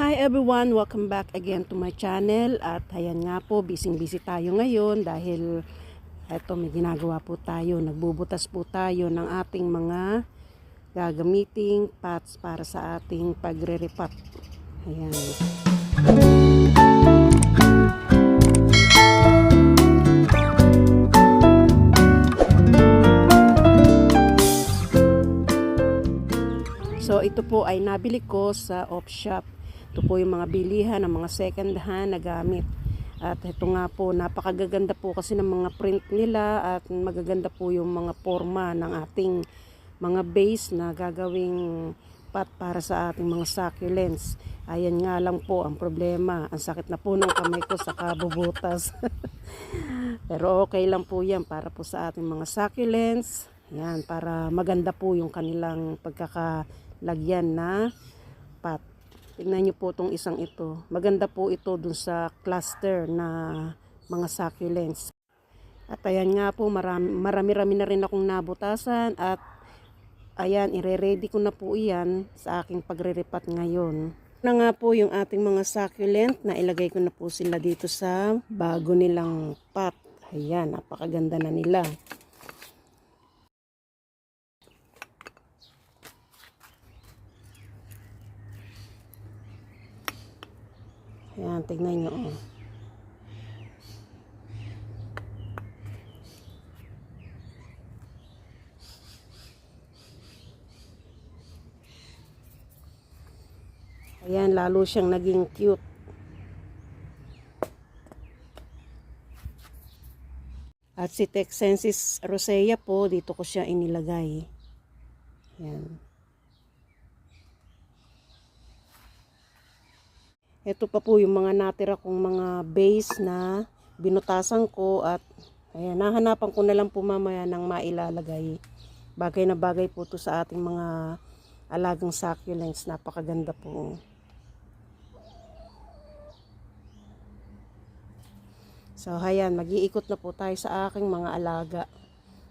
Hi everyone! Welcome back again to my channel at ayan nga po, busy-busy tayo ngayon dahil eto may ginagawa po tayo, nagbubutas po tayo ng ating mga gagamiting pots para sa ating pagre-repot. Ayan. So ito po ay nabili ko sa off shop. Ito po yung mga bilihan ng mga second hand na gamit. At ito nga po, napakagaganda po kasi ng mga print nila at magaganda po yung mga forma ng ating mga base na gagawing pot para sa ating mga succulents. Ayan nga lang po ang problema. Ang sakit na po ng kamay ko sa kabubutas. Pero okay lang po yan para po sa ating mga succulents. Yan, para maganda po yung kanilang pagkakalagyan na pot. Tingnan niyo po itong isang ito. Maganda po ito dun sa cluster na mga succulents. At ayan nga po, marami, marami-rami na rin akong nabutasan at ayan, ire-ready ko na po iyan sa aking pagre-repat ngayon. Na nga po yung ating mga succulent na ilagay ko na po sila dito sa bago nilang pot. Ayan, napakaganda na nila. Ayan, tignan nyo. Oh. Ayan, lalo siyang naging cute. At si Texensis rosea po, dito ko siya inilagay. Ayan. Ito pa po yung mga natira kong mga base na binutasan ko at ayan, nahanapan ko na lang po mamaya ng mailalagay. Bagay na bagay po to sa ating mga alagang succulents. Napakaganda po. So, ayan, mag-iikot na po tayo sa aking mga alaga.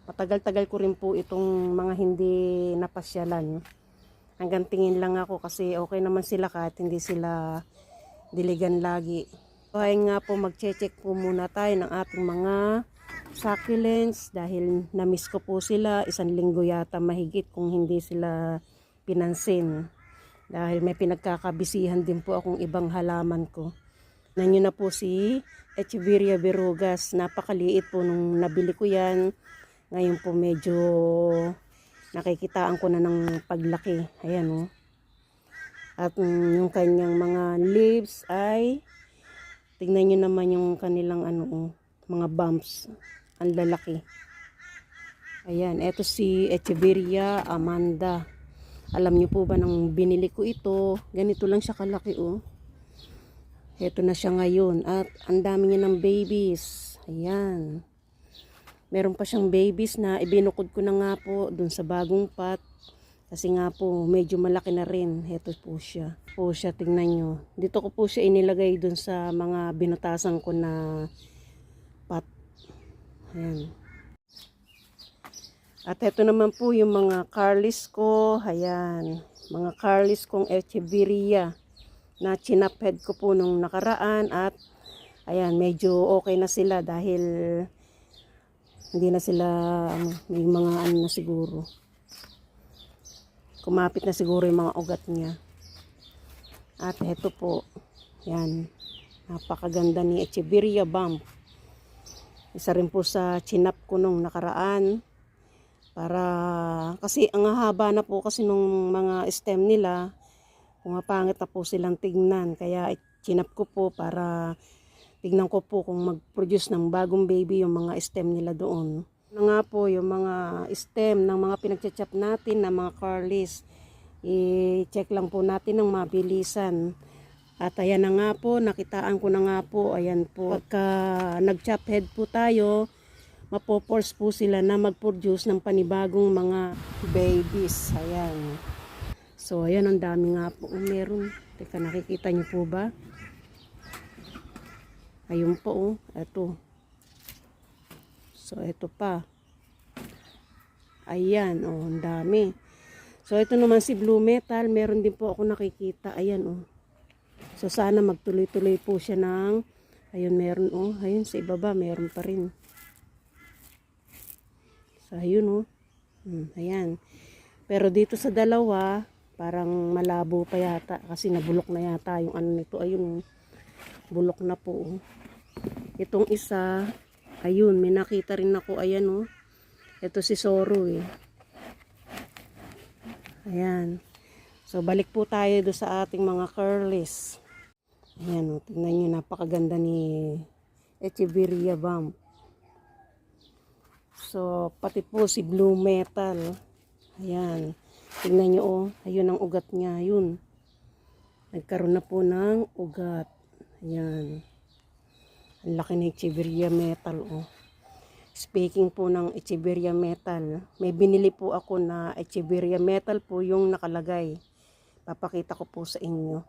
Matagal-tagal ko rin po itong mga hindi napasyalan. Hanggang tingin lang ako kasi okay naman sila kahit hindi sila diligan lagi. So, ayun nga po, mag-check po muna tayo ng ating mga succulents dahil na-miss ko po sila. Isang linggo yata mahigit kung hindi sila pinansin. Dahil may pinagkakabisihan din po akong ibang halaman ko. Nanyo na po si Echeveria Berugas. Napakaliit po nung nabili ko yan. Ngayon po medyo nakikitaan ko na ng paglaki. Ayan o. Oh. At mm, yung kanyang mga leaves ay tingnan nyo naman yung kanilang ano, mga bumps. Ang lalaki. Ayan, eto si Echeveria Amanda. Alam nyo po ba nang binili ko ito, ganito lang siya kalaki oh. Ito na siya ngayon at ang dami niya ng babies. Ayan. Meron pa siyang babies na ibinukod ko na nga po dun sa bagong pot. Kasi nga po, medyo malaki na rin. Ito po siya. Po siya, tingnan nyo. Dito ko po siya inilagay dun sa mga binutasan ko na pot. Ayan. At ito naman po yung mga carlis ko. Ayan. Mga carlis kong Echeveria na chinaphead ko po nung nakaraan at ayan, medyo okay na sila dahil hindi na sila ano, may mga ano na siguro. Kumapit na siguro yung mga ugat niya. At ito po, yan, napakaganda ni Echeveria Bump. Isa rin po sa chinap ko nung nakaraan. Para, kasi ang haba na po kasi nung mga stem nila, kung pangit na po silang tignan. Kaya chinap ko po para tignan ko po kung mag-produce ng bagong baby yung mga stem nila doon. Ano nga po yung mga stem ng mga pinagchachap natin na mga carlis. I-check lang po natin ng mabilisan. At ayan na nga po, nakitaan ko na nga po, ayan po. Pagka nag-chop head po tayo, mapoforce po sila na mag-produce ng panibagong mga babies. Ayan. So, ayan, ang dami nga po. Oh, meron. Teka, nakikita niyo po ba? Ayun po, oh. Ito. So, ito pa. Ayan, oh, ang dami. So, ito naman si Blue Metal. Meron din po ako nakikita. Ayan, oh. So sana magtuloy-tuloy po siya ng ayun meron oh, ayun sa ibaba meron pa rin. So ayun oh. Hmm, ayan. Pero dito sa dalawa, parang malabo pa yata kasi nabulok na yata yung ano nito. Ayun, oh. bulok na po. oh. Itong isa, ayun, may nakita rin ako, ayan oh. Ito si Soro eh. Ayan. So, balik po tayo do sa ating mga curlies. Ayan, oh, tingnan nyo, napakaganda ni Echeverria Bump. So, pati po si Blue Metal. Ayan. Tingnan nyo, oh. Ayun ang ugat niya. Ayun. Nagkaroon na po ng ugat. Ayan. Ang laki ng Echeverria Metal, oh. Speaking po ng Echeverria Metal, may binili po ako na Echeverria Metal po yung nakalagay. Papakita ko po sa inyo.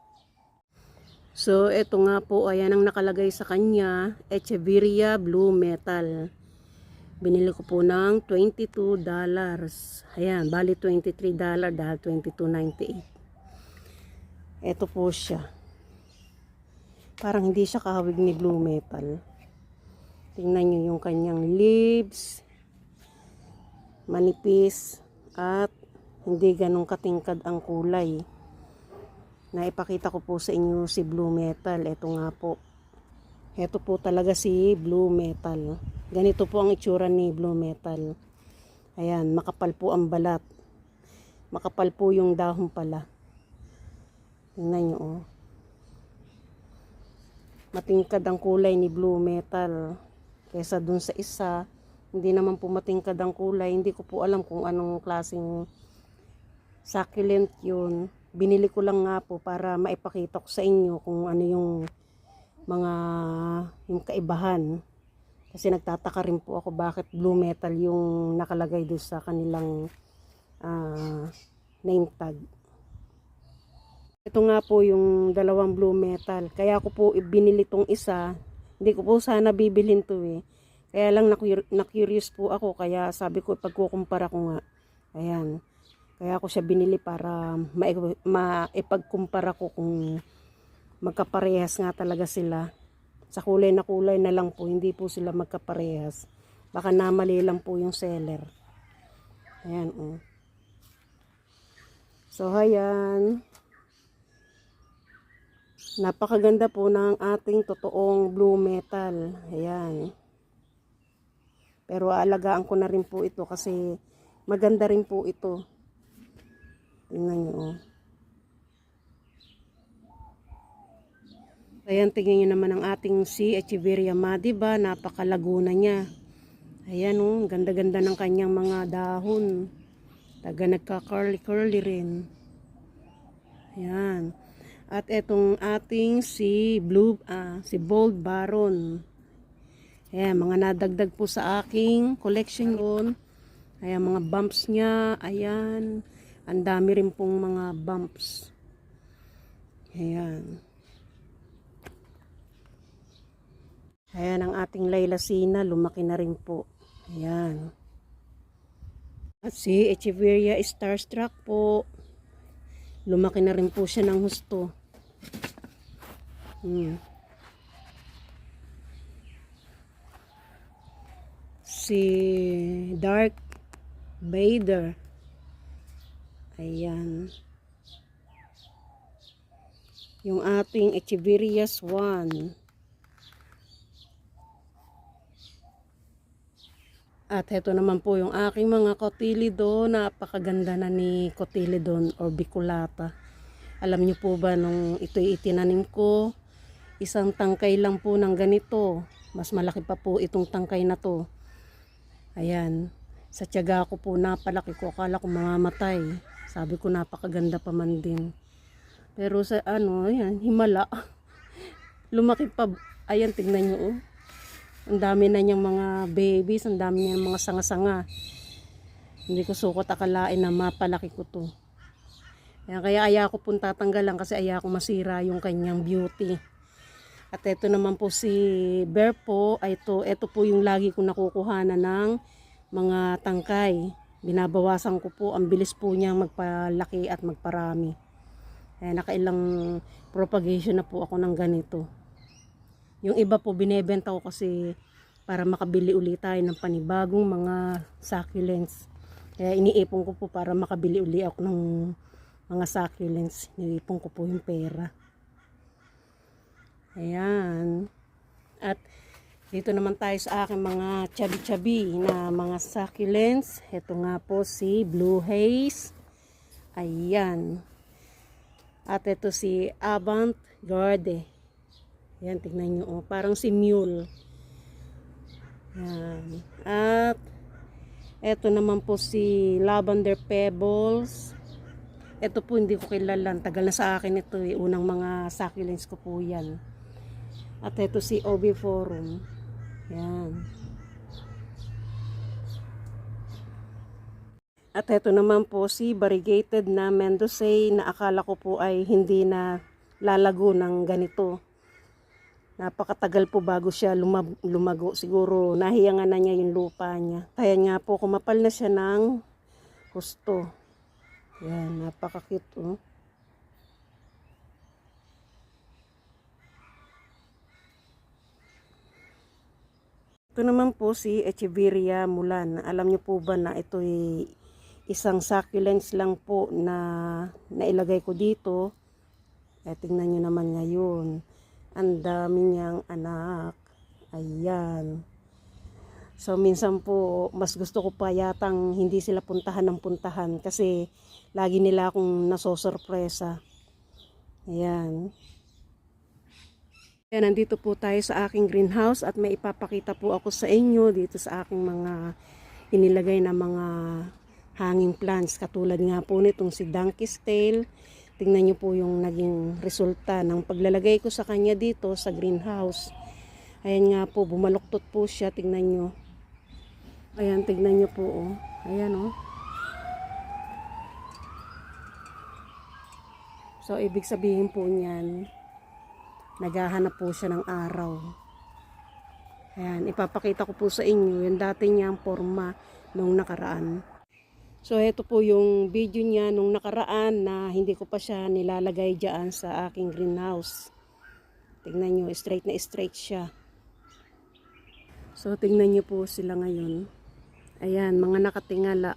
So, ito nga po, ayan ang nakalagay sa kanya, Echeverria Blue Metal. Binili ko po ng 22 dollars. Ayan, bali 23 dollar dahil 22.98. Ito po siya. Parang hindi siya kahawig ni Blue Metal. Tingnan nyo yung kanyang leaves. Manipis. At hindi ganong katingkad ang kulay. Naipakita ko po sa inyo si Blue Metal. Ito nga po. Ito po talaga si Blue Metal. Ganito po ang itsura ni Blue Metal. Ayan, makapal po ang balat. Makapal po yung dahon pala. Tingnan nyo oh. Matingkad ang kulay ni Blue Metal. Kesa dun sa isa, hindi naman po matingkad ang kulay. Hindi ko po alam kung anong klaseng succulent yun. Binili ko lang nga po para maipakita ko sa inyo kung ano yung mga yung kaibahan. Kasi nagtataka rin po ako bakit blue metal yung nakalagay doon sa kanilang ah, name tag. Ito nga po yung dalawang blue metal. Kaya ko po binili tong isa. Hindi ko po sana bibilhin to eh. Kaya lang na-cur- na-curious po ako. Kaya sabi ko pagkukumpara ko nga. Ayan. Kaya ako siya binili para ma- maipagkumpara ko kung magkaparehas nga talaga sila. Sa kulay na kulay na lang po, hindi po sila magkaparehas. Baka namali lang po yung seller. Ayan, oh. So, ayan. Napakaganda po ng ating totoong blue metal. Ayan. Pero aalagaan ko na rin po ito kasi maganda rin po ito. Tingnan nyo, oh. Ayan, tingnan nyo naman ang ating si Echeverria Madiba. Napakalaguna niya. Ayan, oh. Ganda-ganda ng kanyang mga dahon. Taga nagka-curly-curly rin. Ayan. At etong ating si Blue, ah, si Bold Baron. Ayan, mga nadagdag po sa aking collection yun. Ayan, mga bumps niya. Ayan. Ang dami rin pong mga bumps. Ayan. Ayan ang ating Layla Sina, lumaki na rin po. Ayan. At si Echeverria Starstruck po, lumaki na rin po siya ng husto. Hmm. Si Dark Vader. Ayan. Yung ating Echeverria Swan. At heto naman po yung aking mga cotyledon. Napakaganda na ni cotyledon or biculata. Alam niyo po ba nung ito'y itinanim ko, isang tangkay lang po ng ganito. Mas malaki pa po itong tangkay na to. Ayan. Sa tiyaga ko po napalaki ko. Akala ko mamamatay. Sabi ko napakaganda pa man din. Pero sa ano, ayan, himala. Lumaki pa. Ayan, tignan nyo oh. Ang dami na niyang mga babies, ang dami niyang mga sanga-sanga. Hindi ko sukot akalain na mapalaki ko to. Kaya, kaya aya ko pong tatanggalan kasi aya ko masira yung kanyang beauty. At ito naman po si Bear po, ito, ito po yung lagi ko nakukuhanan ng mga tangkay. Binabawasan ko po, ang bilis po niya magpalaki at magparami. Eh, nakailang propagation na po ako ng ganito. Yung iba po binebenta ko kasi para makabili ulit tayo ng panibagong mga succulents. Kaya iniipon ko po para makabili uli ako ng mga succulents. Iniipon ko po yung pera. Ayan. At dito naman tayo sa aking mga chabi-chabi na mga succulents. Ito nga po si Blue Haze. Ayan. At ito si Avant Garde. Ayan, tignan nyo. Oh, parang si Mule. Ayan. At ito naman po si Lavender Pebbles. Ito po hindi ko kilala. Tagal na sa akin ito. Eh. Unang mga succulents ko po yan. At ito si OB Forum. Yan. At ito naman po si variegated na Mendocay na akala ko po ay hindi na lalago ng ganito. Napakatagal po bago siya lumab- lumago. Siguro nahiyangan na niya yung lupa niya. Kaya nga po kumapal na siya ng gusto. Yan, napaka-cute oh. Ito naman po si Echeveria mulan. Alam niyo po ba na ito ay isang succulents lang po na nailagay ko dito. Eh, tingnan nyo naman ngayon. Ang dami niyang anak. Ayan. So, minsan po, mas gusto ko pa yatang hindi sila puntahan ng puntahan kasi lagi nila akong nasosorpresa. Ayan. Ayan, nandito po tayo sa aking greenhouse at may ipapakita po ako sa inyo dito sa aking mga inilagay na mga hanging plants. Katulad nga po nitong si Donkey's Tail. Tingnan nyo po yung naging resulta ng paglalagay ko sa kanya dito sa greenhouse. Ayan nga po, bumaluktot po siya. Tingnan nyo. Ayan, tingnan nyo po. Oh. Ayan oh. So, ibig sabihin po niyan, naghahanap po siya ng araw. Ayan, ipapakita ko po sa inyo yung dati niyang forma nung nakaraan. So, ito po yung video niya nung nakaraan na hindi ko pa siya nilalagay dyan sa aking greenhouse. Tingnan nyo, straight na straight siya. So, tingnan nyo po sila ngayon. Ayan, mga nakatingala.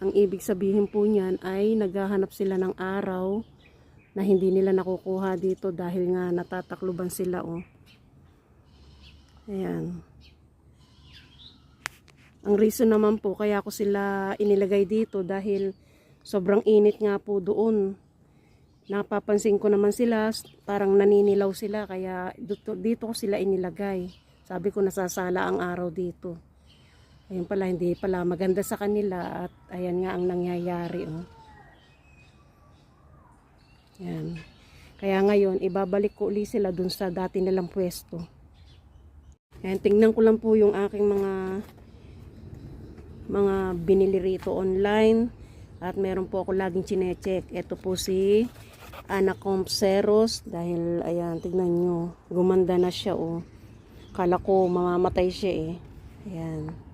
Ang ibig sabihin po niyan ay naghahanap sila ng araw na hindi nila nakukuha dito dahil nga natatakluban sila oh. Ayan. Ang reason naman po kaya ako sila inilagay dito dahil sobrang init nga po doon. Napapansin ko naman sila parang naninilaw sila kaya dito, dito ko sila inilagay. Sabi ko nasasala ang araw dito. Ayun pala hindi pala maganda sa kanila at ayan nga ang nangyayari oh. Yan. Kaya ngayon, ibabalik ko uli sila dun sa dati nilang pwesto. Yan, tingnan ko lang po yung aking mga mga binili rito online. At meron po ako laging chinecheck. Ito po si Anacompseros. Dahil, ayan, tignan nyo. Gumanda na siya, oh. Kala ko mamamatay siya, eh. Ayan.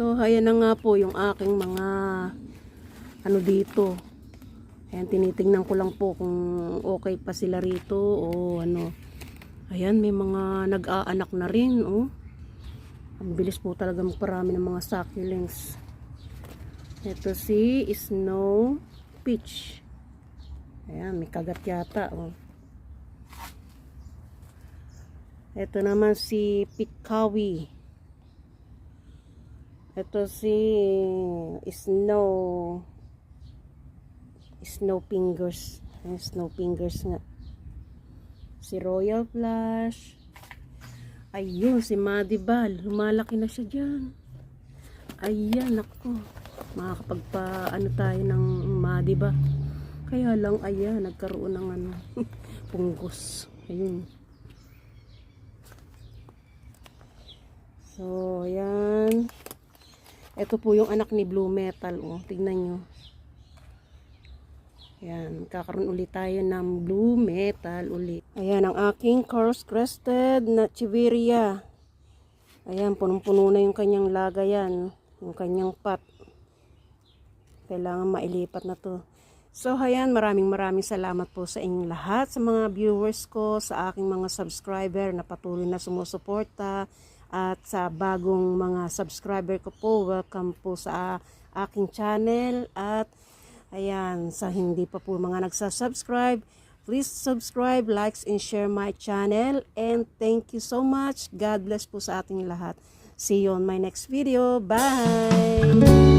So, ayan na nga po yung aking mga ano dito. Ayan, tinitingnan ko lang po kung okay pa sila rito o ano. Ayan, may mga nag-aanak na rin, oh. Ang bilis po talaga magparami ng mga succulents. Ito si Snow Peach. Ayan, may kagat yata, oh. Ito naman si Pikawi. Ito si Snow Snow Fingers. Snow Fingers nga. Si Royal Flash. Ayun, si Madibal. Lumalaki na siya dyan. Ayan, ako. Makakapagpa, ano tayo ng Madiba. Kaya lang, ayan, nagkaroon ng ano, punggos. Ayun. So, ayan. Ito po yung anak ni Blue Metal. Oh. Tingnan nyo. Ayan. Kakaroon ulit tayo ng Blue Metal ulit. Ayan. Ang aking coarse crested na Chiveria. Ayan. Punong-puno na yung kanyang lagayan. Yung kanyang pot. Kailangan mailipat na to. So, hayan, maraming maraming salamat po sa inyong lahat, sa mga viewers ko, sa aking mga subscriber na patuloy na sumusuporta, at sa bagong mga subscriber ko po, welcome po sa aking channel, at ayan, sa hindi pa po mga nagsasubscribe, please subscribe, likes, and share my channel, and thank you so much, God bless po sa ating lahat. See you on my next video, bye!